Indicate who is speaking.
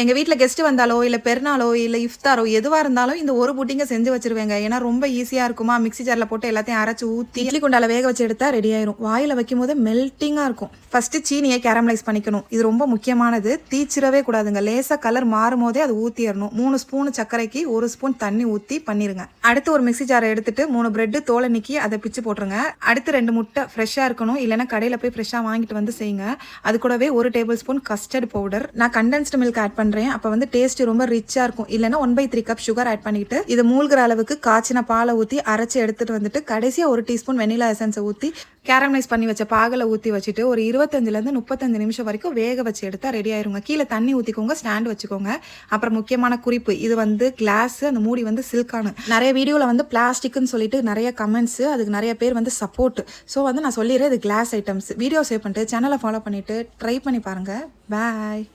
Speaker 1: எங்கள் வீட்டில் கெஸ்ட்டு வந்தாலோ இல்லை பெருநாளோ இல்லை இஃப்தாரோ எதுவாக இருந்தாலும் இந்த ஒரு புட்டிங்க செஞ்சு வச்சிருவேங்க. ஏன்னா ரொம்ப ஈஸியாக இருக்குமா? மிக்ஸி ஜாரில் போட்டு எல்லாத்தையும் அரைச்சி ஊற்றி இட்லி குண்டால வேக வச்சு எடுத்தால் ரெடி ஆயிரும். வாயில் வைக்கும் போது மெல்ட்டிங்காக இருக்கும். ஃபஸ்ட்டு சீனியை கேரமலைஸ் பண்ணிக்கணும். இது ரொம்ப முக்கியமானது. தீச்சிடவே கூடாதுங்க. லேசாக கலர் மாறும் போதே அது ஊற்றிடணும் மூணு ஸ்பூன் சர்க்கரைக்கு ஒரு ஸ்பூன் தண்ணி ஊற்றி பண்ணிடுங்க அடுத்து ஒரு மிக்ஸி ஜாரை எடுத்துட்டு மூணு பிரெட்டு தோலை நிக்கி அதை பிச்சு போட்டுருங்க. அடுத்து ரெண்டு முட்டை ஃப்ரெஷ்ஷாக இருக்கணும். இல்லைன்னா கடையில் போய் ஃப்ரெஷ்ஷாக வாங்கிட்டு வந்து செய்யுங்க. அது கூடவே ஒரு டேபிள் ஸ்பூன் கஸ்டர்ட் பவுடர் நான் கண்டென்ஸ்டு மில்க் ஆட் பண்ணுறேன் அப்போ வந்து டேஸ்ட் ரொம்ப ரிச்சாக இருக்கும். இல்லைன்னா one by three cup sugar add பண்ணிட்டு இது மூழ்கிற அளவுக்கு காய்ச்சின பாலை ஊற்றி அரைச்சி எடுத்துகிட்டு வந்துட்டு கடைசியாக ஒரு டீஸ்பூன் வெனிலா எசன்ஸை ஊற்றி கேரமலைஸ் பண்ணி வச்ச பாகலை ஊற்றி வச்சுட்டு ஒரு இருபத்தஞ்சிலேருந்து முப்பத்தஞ்சு நிமிஷம் வரைக்கும் வேக வச்சு எடுத்தால் ரெடி ஆயிருங்க. கீழே தண்ணி ஊற்றிக்கோங்க ஸ்டாண்ட் வச்சுக்கோங்க. அப்புறம் முக்கியமான குறிப்பு இது வந்து கிளாஸ் அந்த மூடி வந்து சில்கானு நிறைய வீடியோவில் வந்து பிளாஸ்டிக்னு சொல்லிட்டு நிறைய கமெண்ட்ஸ் அதுக்கு நிறைய பேர் வந்து சப்போர்ட் ஸோ வந்து நான் சொல்லிடுறேன் இது கிளாஸ் ஐட்டம்ஸ் வீடியோ சேவ் பண்ணிட்டு சேனலை ஃபாலோ பண்ணிட்டு ட்ரை பண்ணி பாருங்கள் பாய்